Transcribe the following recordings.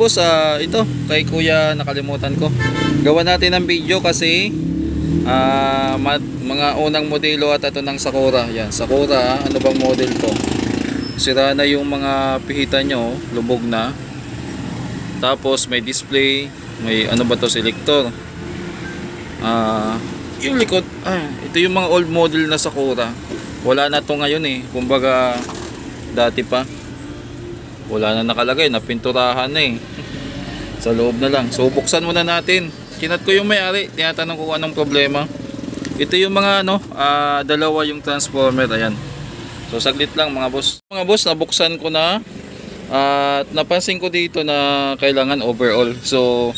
boss, ah, ito, kay kuya nakalimutan ko. Gawa natin ng video kasi ah, ma- mga unang modelo at ito ng Sakura. Yan, Sakura, ano bang model to? Sira na yung mga pihita nyo, lubog na. Tapos may display, may ano ba to, selector. Ah, yung likod, ah, ito yung mga old model na Sakura. Wala na to ngayon eh. Kumbaga, dati pa. Wala na nakalagay, napinturahan na eh. Sa loob na lang. So, buksan muna natin. Kinat ko yung may-ari, tinatanong ko anong problema. Ito yung mga ano, ah, dalawa yung transformer, ayan. So, saglit lang mga boss. Mga boss, nabuksan ko na. At napansin ko dito na kailangan overall. So,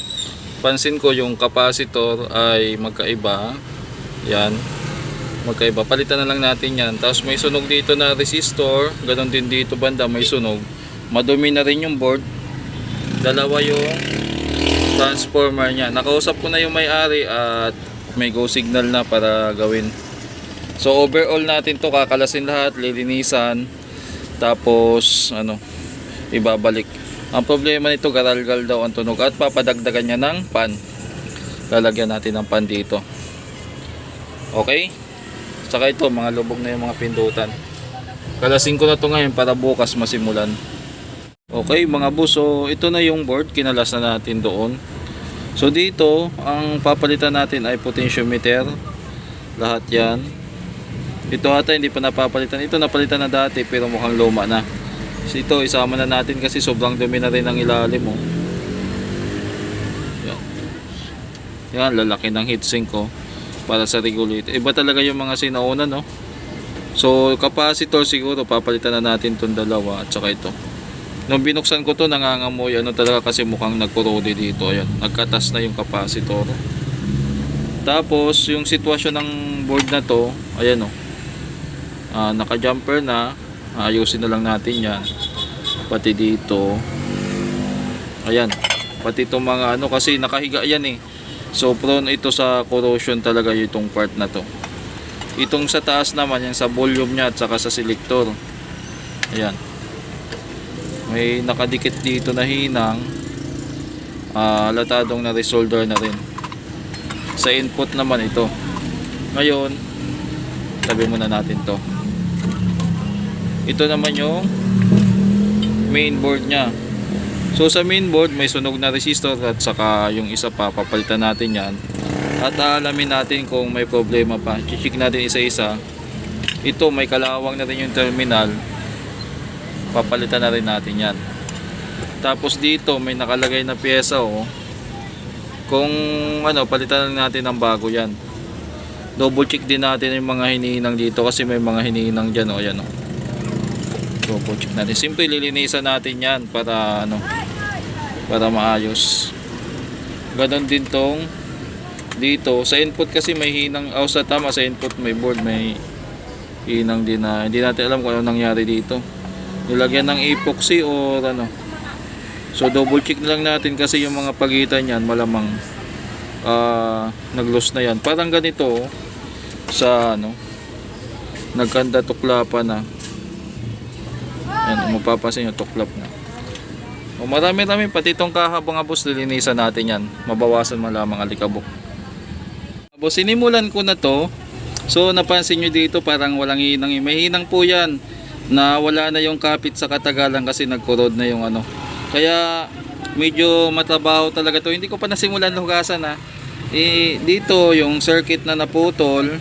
pansin ko yung capacitor ay magkaiba. Yan. Magkaiba. Palitan na lang natin yan. Tapos may sunog dito na resistor. Ganon din dito banda may sunog. Madumi na rin yung board. Dalawa yung transformer niya. Nakausap ko na yung may-ari at may go signal na para gawin. So overall natin to kakalasin lahat, lilinisan. Tapos ano, ibabalik. Ang problema nito garalgal daw ang tunog at papadagdagan niya ng pan. Lalagyan natin ng pan dito. Okay? Saka ito, mga lubog na yung mga pindutan. Kalasin ko na to ngayon para bukas masimulan. Okay mga boss, so ito na yung board, kinalas na natin doon. So dito, ang papalitan natin ay potentiometer. Lahat yan. Ito ata hindi pa napapalitan. Ito napalitan na dati pero mukhang luma na. So ito isama na natin kasi sobrang dumi na rin ang ilalim mo. Yan. Yan, lalaki ng heatsink ko para sa regulator. Iba talaga yung mga sinauna no. So capacitor siguro papalitan na natin tong dalawa at saka ito. Nung binuksan ko to nangangamoy ano talaga kasi mukhang nagkurode dito. Ayan, nagkatas na yung capacitor. Tapos yung sitwasyon ng board na to, ayan oh. Ah, naka-jumper na. Ayusin na lang natin 'yan. Pati dito. Ayan. Pati itong mga ano kasi nakahiga yan eh. So prone ito sa corrosion talaga itong part na to. Itong sa taas naman, yung sa volume niya at saka sa selector. Ayan. May nakadikit dito na hinang. Ah, latadong na resolder na rin. Sa input naman ito. Ngayon, tabi muna natin to. Ito naman yung main board niya. So sa main board may sunog na resistor at saka yung isa pa papalitan natin yan. At aalamin natin kung may problema pa. Check natin isa-isa. Ito may kalawang na rin yung terminal. Papalitan na rin natin yan. Tapos dito may nakalagay na pyesa oh. Kung ano palitan natin ng bago yan. Double check din natin yung mga hinihinang dito kasi may mga hinihinang dyan oh. Yan oh. Double check natin. Simple lilinisan natin yan para ano para maayos. Ganon din tong dito sa input kasi may hinang oh, sa tama sa input may board may hinang din na hindi natin alam kung ano nangyari dito. Nilagyan ng epoxy or ano. So double check na lang natin kasi yung mga pagitan niyan malamang ah nag-loss na yan. Parang ganito sa ano nagkanda tuklapan na. Yan, mapapansin nyo, tuklap na. O marami-rami, pati itong kahabang abos, lilinisan natin yan. Mabawasan man lamang alikabok. Boss, sinimulan ko na to. So, napansin nyo dito, parang walang hinang. May hinang po yan na wala na yung kapit sa katagalan kasi nagkurod na yung ano. Kaya, medyo matrabaho talaga to. Hindi ko pa nasimulan hugasan ha. Eh, dito, yung circuit na naputol.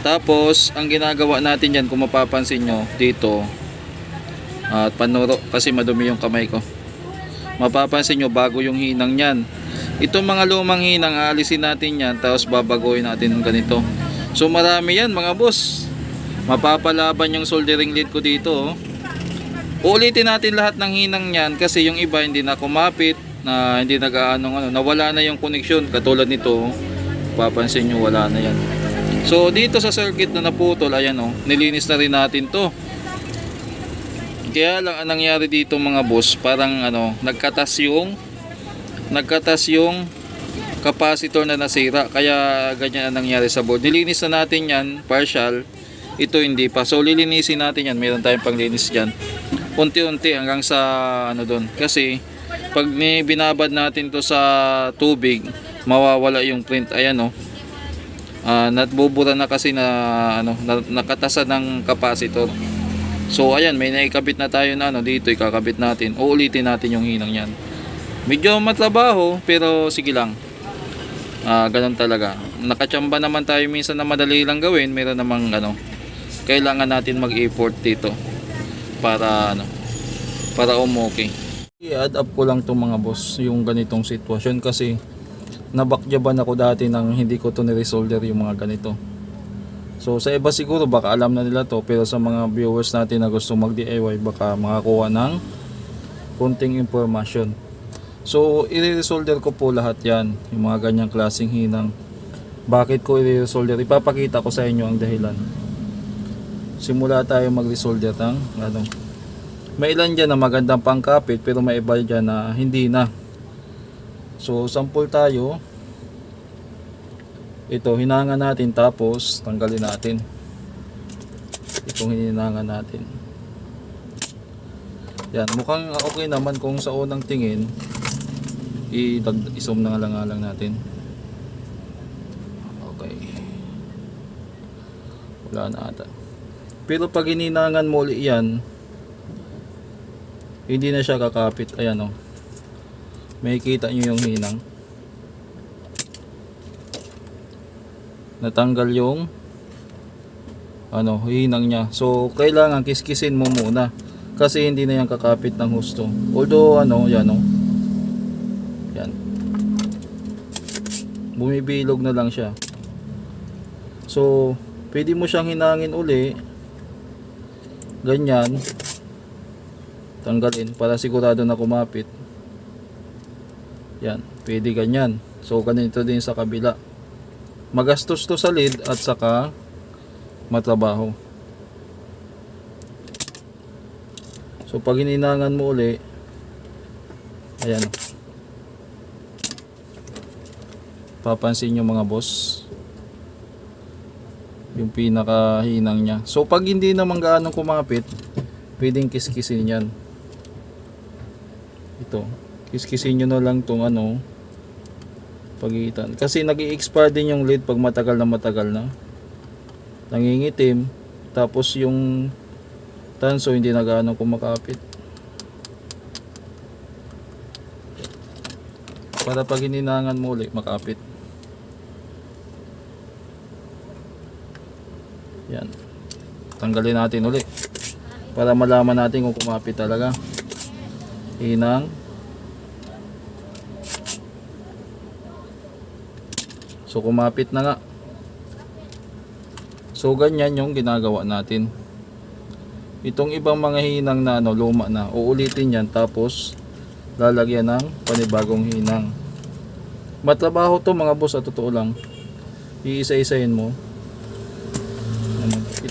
Tapos, ang ginagawa natin yan, kung mapapansin nyo, dito, at panuro kasi madumi yung kamay ko mapapansin nyo bago yung hinang yan itong mga lumang hinang aalisin natin yan tapos babaguhin natin ganito so marami yan mga boss mapapalaban yung soldering lead ko dito oh. ulitin natin lahat ng hinang yan kasi yung iba hindi na kumapit na hindi nag-aanong ano nawala na yung connection katulad nito oh. papansin nyo wala na yan so dito sa circuit na naputol ayan oh nilinis na rin natin to kaya lang ang nangyari dito mga boss, parang ano, nagkatas yung nagkatas yung capacitor na nasira. Kaya ganyan ang nangyari sa board. Nilinis na natin yan, partial. Ito hindi pa. So lilinisin natin yan. Meron tayong panglinis diyan. Unti-unti hanggang sa ano doon. Kasi pag ni binabad natin to sa tubig, mawawala yung print. Ayan oh. Ah, natbubura na kasi na ano, na, nakatasa ng capacitor. So ayan, may naikabit na tayo na ano dito, ikakabit natin. Uulitin natin yung hinang yan. Medyo matrabaho, pero sige lang. Ah, ganun talaga. Nakachamba naman tayo minsan na madali lang gawin, meron namang ano, kailangan natin mag-effort dito para ano, para umuki. I-add up ko lang tong mga boss, yung ganitong sitwasyon kasi nabakjaban ako dati nang hindi ko to ni-resolder yung mga ganito. So sa iba siguro baka alam na nila to pero sa mga viewers natin na gusto mag-DIY baka makakuha ng konting information. So i-resolder ko po lahat yan, yung mga ganyang klaseng hinang. Bakit ko i-resolder? Ipapakita ko sa inyo ang dahilan. Simula tayo mag-resolder ng ano. May ilan dyan na magandang pangkapit pero may iba dyan na hindi na. So sample tayo. Ito hinangan natin tapos tanggalin natin. Itong hininangan natin. Yan, mukhang okay naman kung sa unang tingin i-zoom na lang lang natin. Okay. Wala na ata. Pero pag hininangan mo ulit yan, hindi na siya kakapit. Ayan o. Oh. May kita nyo yung hinang. Natanggal yung ano, hinang niya. So, kailangan kiskisin mo muna. Kasi hindi na yan kakapit ng husto. Although, ano, yan o. Yan. Bumibilog na lang siya. So, pwede mo siyang hinangin uli. Ganyan. Tanggalin para sigurado na kumapit. Yan, pwede ganyan. So, ganito din sa kabila. Magastos to sa lid at saka matrabaho. So, pag hininangan mo uli, ayan. Papansin nyo mga boss, yung pinakahinang niya. So, pag hindi naman gaano kumapit, pwedeng kiskisin yan. Ito. Kiskisin nyo na lang tong ano pagitan. Kasi nag expire din yung lid pag matagal na matagal na. Nangingitim. Tapos yung tanso hindi na gaano kumakapit. Para pag hininangan mo ulit makapit yan tanggalin natin ulit para malaman natin kung kumapit talaga hinang So kumapit na nga. So ganyan yung ginagawa natin. Itong ibang mga hinang na ano, luma na, uulitin yan tapos lalagyan ng panibagong hinang. Matrabaho to mga boss, sa totoo lang. Iisa-isahin mo.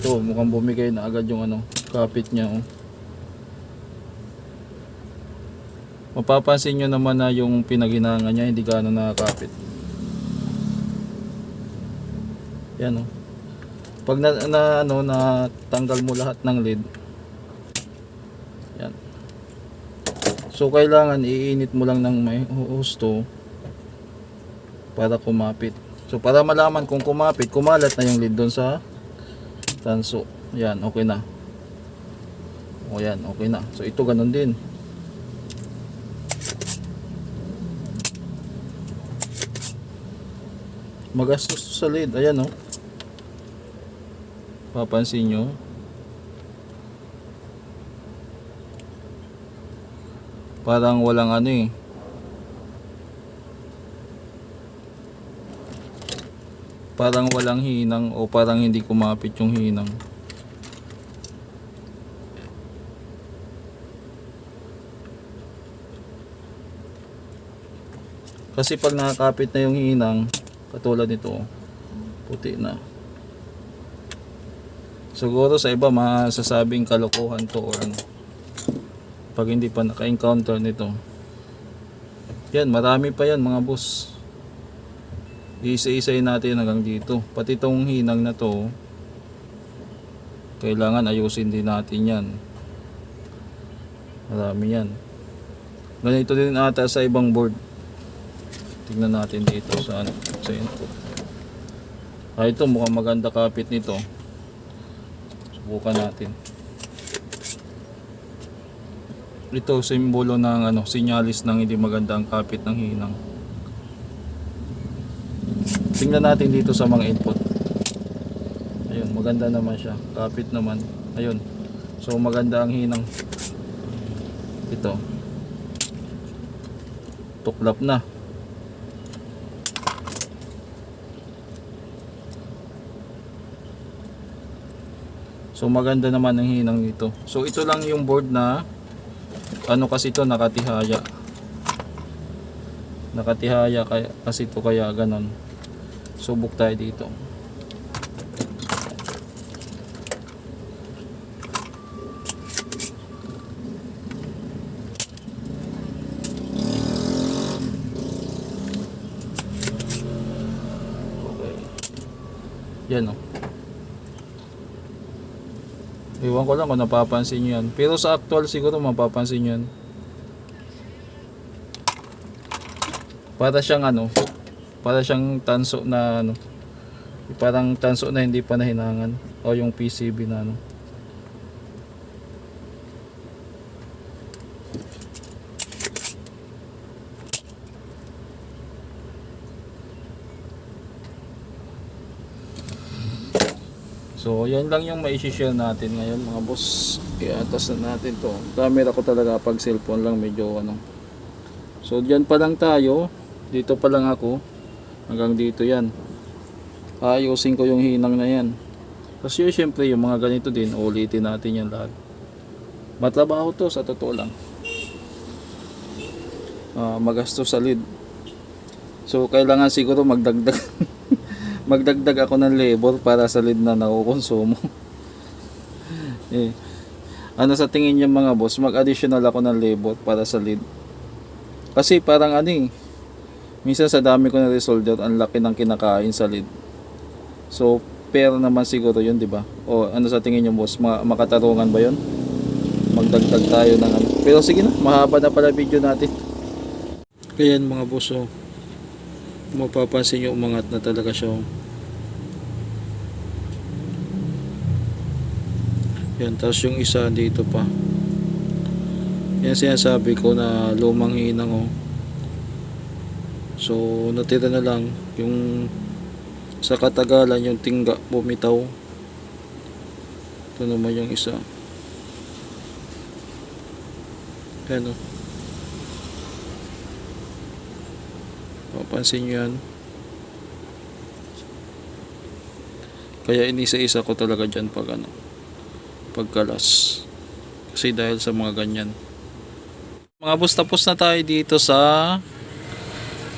Ito, mukhang bumigay na agad yung ano, kapit niya. Oh. Mapapansin nyo naman na yung pinaghinangan niya hindi gaano nakakapit. Yan oh. Pag na, na ano na tanggal mo lahat ng lid. Yan. So kailangan iinit mo lang ng may husto para kumapit. So para malaman kung kumapit, kumalat na yung lid doon sa tanso. Yan, okay na. O yan, okay na. So ito ganun din. Magastos to sa lid. Ayan oh papansin nyo parang walang ano eh parang walang hinang o parang hindi kumapit yung hinang kasi pag nakakapit na yung hinang katulad nito puti na Siguro sa iba masasabing kalokohan to or ano. Pag hindi pa naka-encounter nito. Yan, marami pa yan mga boss. Isa-isay natin hanggang dito. Pati tong hinang na to, kailangan ayusin din natin yan. Marami yan. Ganito din ata sa ibang board. Tingnan natin dito sa ano, input. Ah, ito mukhang maganda kapit nito. Subukan natin. Ito simbolo ng ano, sinyalis ng hindi maganda ang kapit ng hinang. Tingnan natin dito sa mga input. Ayun, maganda naman siya. Kapit naman. Ayun. So maganda ang hinang. Ito. Tuklap na. So maganda naman ang hinang nito. So ito lang yung board na ano kasi ito nakatihaya. Nakatihaya kasi ito kaya ganon. Subok tayo dito. Yan oh. Iwan ko lang kung napapansin nyo yan. Pero sa actual siguro mapapansin nyo yan. Para siyang ano, para siyang tanso na ano, parang tanso na hindi pa nahinangan. O yung PCB na ano. So, yan lang yung mai-share natin ngayon mga boss. Iatas na natin to. Camera ko talaga pag cellphone lang medyo ano. So, diyan pa lang tayo. Dito pa lang ako. Hanggang dito yan. Ayusin ko yung hinang na yan. Kasi yun, syempre yung mga ganito din, ulitin natin yan lahat. Matrabaho to sa totoo lang. Ah, magastos sa lid. So, kailangan siguro magdagdag magdagdag ako ng labor para sa lead na nakukonsumo. eh, ano sa tingin niyo mga boss, mag-additional ako ng labor para sa lead. Kasi parang ano eh, minsan sa dami ko na resolder, ang laki ng kinakain sa lead. So, fair naman siguro yun, di ba? O ano sa tingin niyo boss, Ma- makatarungan ba yun? Magdagdag tayo ng ano. Pero sige na, mahaba na pala video natin. Kaya mga boss, oh mapapansin nyo umangat na talaga siya oh. yan tapos yung isa dito pa yan sinasabi ko na lumang hinang oh. So natira na lang yung sa katagalan yung tingga bumitaw ito naman yung isa yan oh Mapansin nyo yan. Kaya inisa-isa ko talaga dyan pag ano, pagkalas. Kasi dahil sa mga ganyan. Mga boss, tapos na tayo dito sa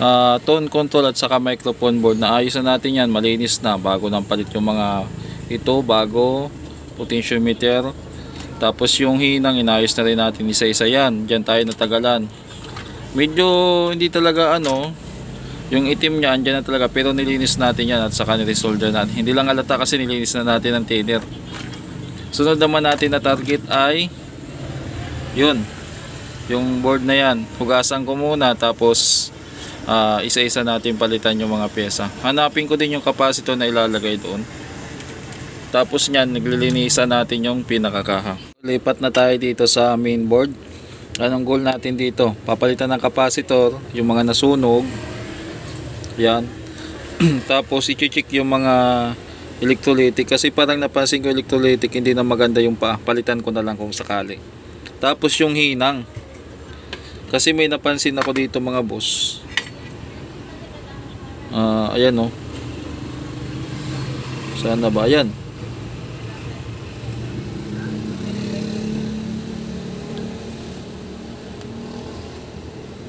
ah, tone control at saka microphone board. Naayos na natin yan, malinis na. Bago nang palit yung mga ito, bago, potentiometer. Tapos yung hinang, inayos na rin natin isa-isa yan. Diyan tayo natagalan. Medyo hindi talaga ano, yung itim niya andyan na talaga pero nilinis natin yan at saka niresolder natin. Hindi lang alata kasi nilinis na natin ang thinner. Sunod naman natin na target ay yun. Yung board na yan. Hugasan ko muna tapos ah, isa-isa natin palitan yung mga pyesa. Hanapin ko din yung capacitor na ilalagay doon. Tapos niyan, naglilinisan natin yung pinakakaha. Lipat na tayo dito sa main board. Anong goal natin dito? Papalitan ng capacitor, yung mga nasunog, yan. Tapos i-check yung mga electrolytic kasi parang napansin ko electrolytic hindi na maganda yung pa. Palitan ko na lang kung sakali. Tapos yung hinang. Kasi may napansin ako dito mga boss. Ah, ayan oh. Saan na ba? Ayan.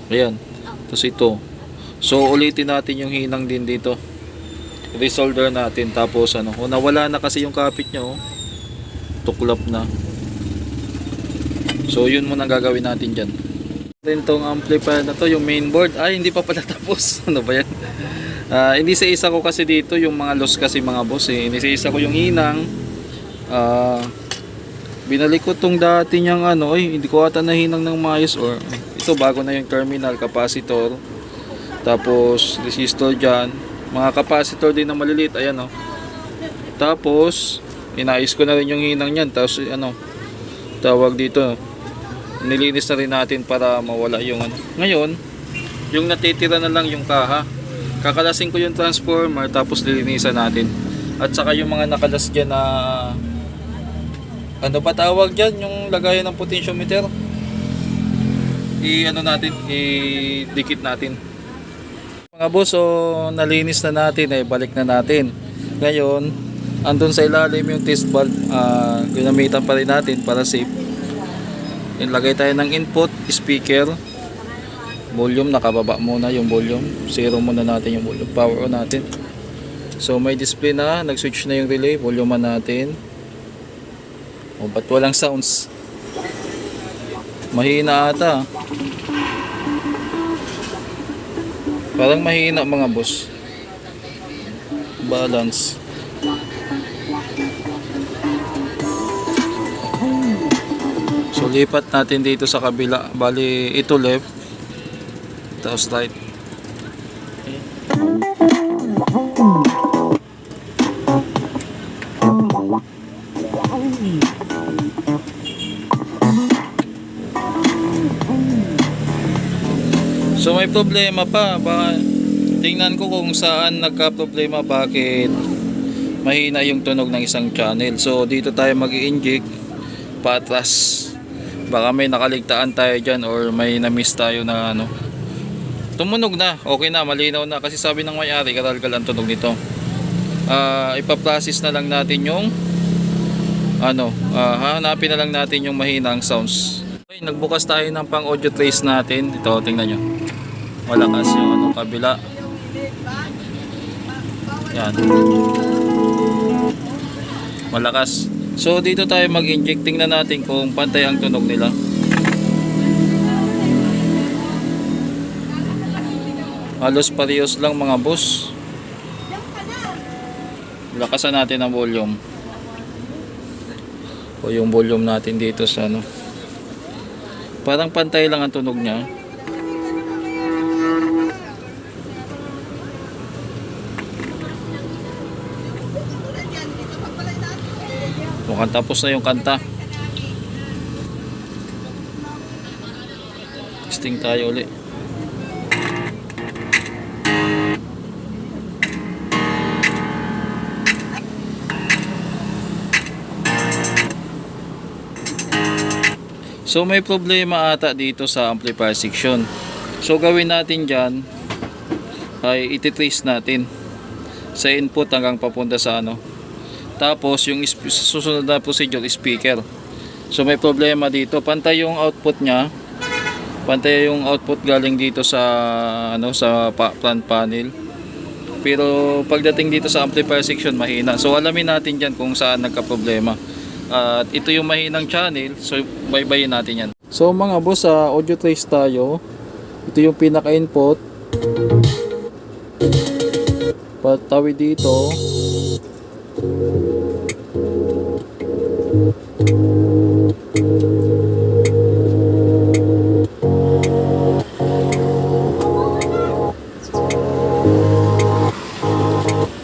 Ayan. Tapos ito. So ulitin natin yung hinang din dito. Resolder natin tapos ano, oh, nawala na kasi yung kapit niya oh. Tuklap na. So yun muna gagawin natin diyan. Then tong amplifier na to, yung mainboard, ay hindi pa pala tapos. ano ba yan? Ah, hindi sa isa ko kasi dito yung mga loss kasi mga boss eh. Hindi sa isa ko yung hinang. Ah, Binalik ko tong dati niyang ano, ay hindi ko ata nahinang ng maayos or ito bago na yung terminal, capacitor. Tapos resistor dyan. Mga capacitor din na maliliit, ayan oh. Tapos inayos ko na rin yung hinang niyan. Tapos ano, tawag dito, nilinis na rin natin para mawala yung ano. Ngayon, yung natitira na lang yung kaha. Kakalasin ko yung transformer tapos lilinisan natin. At saka yung mga nakalas dyan na ano pa tawag dyan? Yung lagayan ng potentiometer? I ano natin i dikit natin. Mga boss so nalinis na natin eh balik na natin. Ngayon andun sa ilalim yung test valve ah, ginamitan pa rin natin para safe. Ilagay tayo ng input speaker volume nakababa muna yung volume zero muna natin yung volume power on natin so may display na nag switch na yung relay volume natin o, ba't walang sounds? Mahina ata. Parang mahina mga boss. Balance. So lipat natin dito sa kabila. Bali ito left. Tapos right. So may problema pa. Ba, tingnan ko kung saan nagka-problema bakit mahina yung tunog ng isang channel. So dito tayo mag inject patras. Baka may nakaligtaan tayo dyan or may na-miss tayo na ano. Tumunog na. Okay na. Malinaw na. Kasi sabi ng may-ari, karalgal ang tunog nito. Ah, ipa-process na lang natin yung ano, ah, hanapin na lang natin yung mahinang sounds. Okay, nagbukas tayo ng pang audio trace natin. Ito, tingnan nyo. Malakas yung ano, kabila. Yan. Malakas. So, dito tayo mag-inject. Tingnan natin kung pantay ang tunog nila. Halos parehas lang mga boss. Lakasan natin ang volume. O yung volume natin dito sa ano. Parang pantay lang ang tunog niya. Mukhang tapos na yung kanta. Testing tayo uli. So may problema ata dito sa amplifier section. So gawin natin dyan ay ititrace natin sa input hanggang papunta sa ano. Tapos yung susunod na procedure speaker. So may problema dito. Pantay yung output niya. Pantay yung output galing dito sa ano sa front panel. Pero pagdating dito sa amplifier section mahina. So alamin natin diyan kung saan nagka-problema. At ito yung mahinang channel. So baybayin natin yan. So mga boss, sa audio trace tayo. Ito yung pinaka-input. Patawi dito.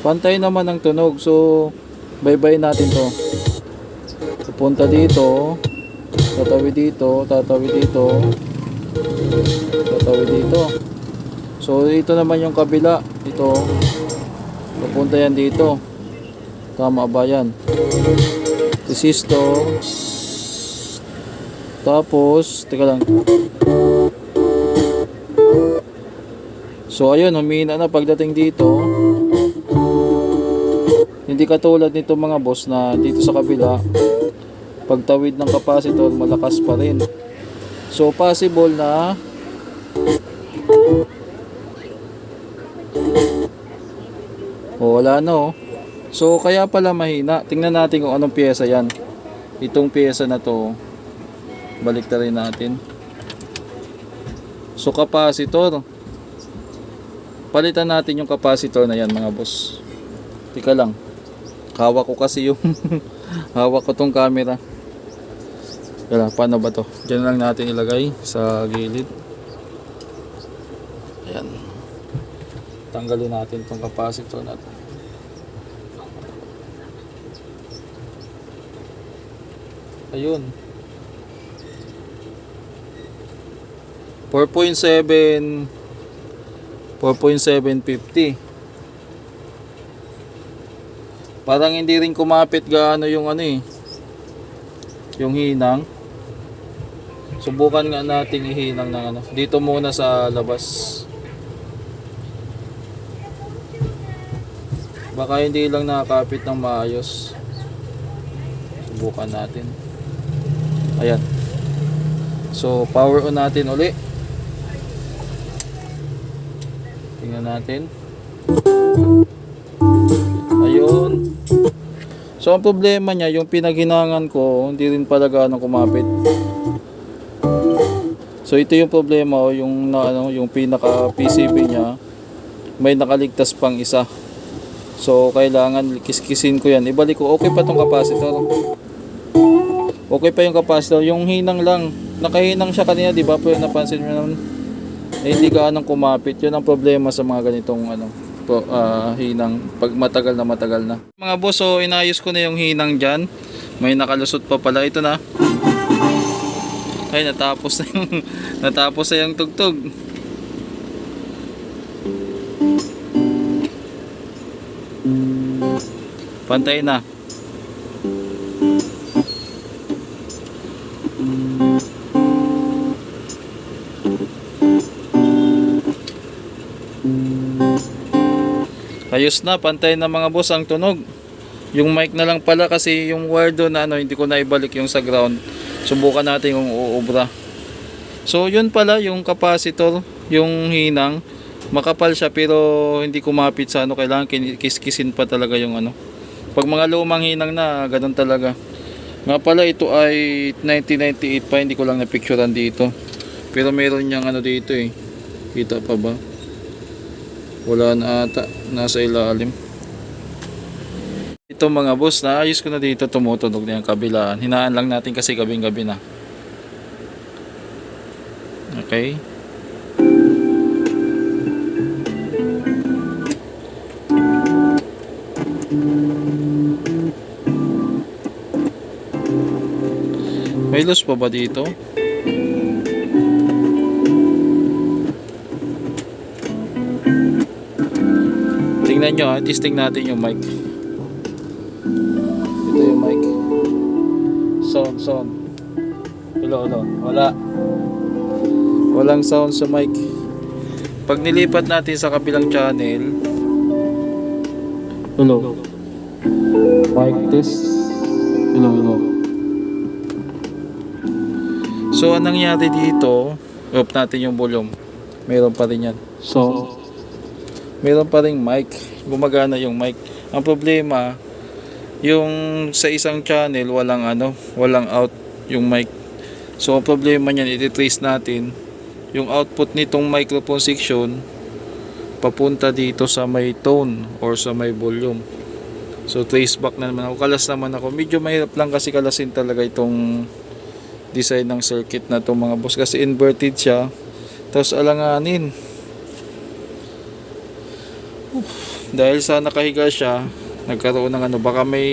Pantay naman ang tunog. So, baybay natin to. Pupunta dito. Tatawi dito. Tatawi dito. Tatawi dito. So, ito naman yung kabila. Ito. Pupunta yan dito. Tama ba yan? Resistor. Tapos, teka lang. So, ayun, humina na pagdating dito. Hindi katulad nito mga boss na dito sa kabila, pagtawid ng capacitor, malakas pa rin. So, possible na O, wala na oh. So, kaya pala mahina. Tingnan natin kung anong pyesa yan. Itong pyesa na to, balik na natin. So, capacitor. Palitan natin yung capacitor na yan mga boss. Tika lang. Hawak ko kasi yung hawak ko tong camera. Kaya paano ba to? Diyan lang natin ilagay sa gilid. Ayan. Tanggalin natin tong capacitor natin. Ayun. 4.7 4.750 Parang hindi rin kumapit gaano yung ano eh yung hinang subukan nga nating ihinang ng ano. Dito muna sa labas. Baka hindi lang nakakapit ng maayos. Subukan natin. Ayan. So power on natin uli. Tingnan natin. Ayun. So ang problema niya, yung pinaghinangan ko, hindi rin pala gaano kumapit. So ito yung problema, oh, yung na, ano, yung pinaka PCB niya, may nakaligtas pang isa. So kailangan kiskisin ko yan. Ibalik ko, okay pa tong capacitor. Okay pa yung capacitor, yung hinang lang. Nakahinang siya kanina, di ba? Pero napansin mo naman, eh, hindi gaano kumapit. Yun ang problema sa mga ganitong ano, po, ah, hinang pag matagal na matagal na. Mga boss, so inayos ko na yung hinang dyan. May nakalusot pa pala. Ito na. Ay, natapos na yung, natapos na yung tugtog. Pantay na. Ayos na, pantay na mga boss ang tunog. Yung mic na lang pala kasi yung wire doon na ano, hindi ko na ibalik yung sa ground. Subukan natin yung uubra. So yun pala yung capacitor, yung hinang. Makapal siya pero hindi kumapit sa ano, kailangan kiskisin pa talaga yung ano. Pag mga lumang hinang na, ganun talaga. Nga pala ito ay 1998 pa, hindi ko lang napicturean dito. Pero meron niyang ano dito eh. Kita pa ba? Wala na ata. Nasa ilalim. Ito mga boss, naayos ko na dito tumutunog na yung kabilaan. Hinaan lang natin kasi gabing gabi na. Okay. May loose pa ba dito? Tingnan nyo ha, testing natin yung mic. Sound. Hello, hello. Wala. Walang sound sa mic. Pag nilipat natin sa kabilang channel. Hello. Mic test. Hello, hello. So, anong nangyari dito? Off natin yung volume. Meron pa rin yan. So, meron pa ring mic. Gumagana yung mic. Ang problema, yung sa isang channel, walang ano, walang out yung mic. So, problema niyan, iti-trace natin yung output nitong microphone section papunta dito sa may tone or sa may volume. So, trace back na naman ako. Kalas naman ako. Medyo mahirap lang kasi kalasin talaga itong design ng circuit na itong mga boss kasi inverted siya. Tapos alanganin. Dahil sa nakahiga siya, nagkaroon ng ano, baka may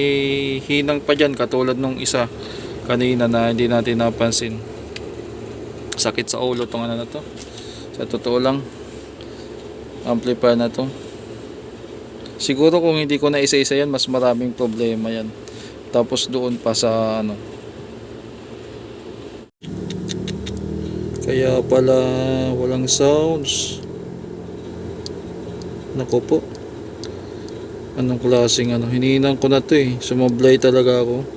hinang pa dyan katulad nung isa kanina na hindi natin napansin. Sakit sa ulo tong ano na to. Sa totoo lang, amplifier na to. Siguro kung hindi ko na isa-isa yan, mas maraming problema yan. Tapos doon pa sa ano. Kaya pala walang sounds. Nako po. Anong klaseng ano? Hinihinang ko na to eh. Sumablay talaga ako.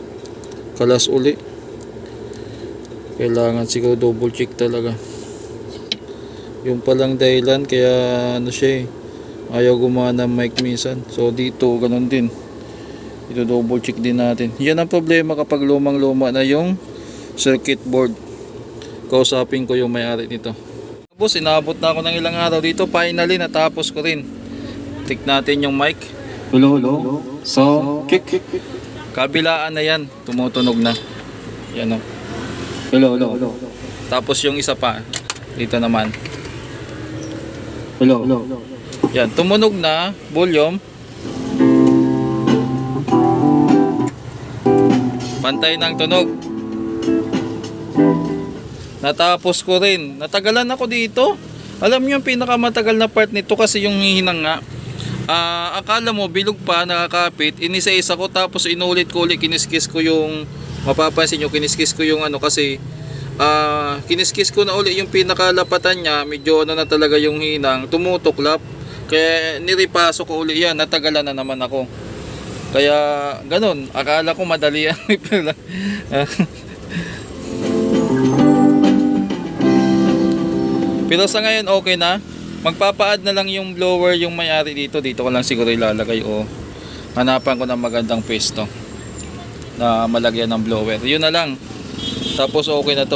Kalas uli. Kailangan siguro double check talaga. Yung palang dahilan kaya ano siya eh. Ayaw gumana ng mic minsan. So dito ganun din. Ito double check din natin. Yan ang problema kapag lumang luma na yung circuit board. Kausapin ko yung may-ari nito. Tapos inabot na ako ng ilang araw dito. Finally natapos ko rin. Tik natin yung mic. Hello, hello. So, kick. Kabilaan na yan. Tumutunog na. Yan o. Hello, hello, hello. Tapos yung isa pa, dito naman. Hello, hello. Yan, tumunog na, volume. Pantay ng tunog. Natapos ko rin. Natagalan ako dito. Alam niyo yung pinakamatagal na part nito kasi yung hihinang Ah, akala mo bilog pa nakakapit, inisa-isa ko tapos inulit ko ulit kiniskis ko yung mapapansin nyo kiniskis ko yung ano kasi ah kiniskis ko na uli yung pinakalapatan niya, medyo ano na talaga yung hinang, tumutuklap. Kaya niripaso ko uli yan, natagalan na naman ako. Kaya ganun, akala ko madali yan. Pero sa ngayon okay na. Magpapaad na lang yung blower yung may-ari dito. Dito ko lang siguro ilalagay o hanapan ko ng magandang pwesto na malagyan ng blower. Yun na lang. Tapos okay na to.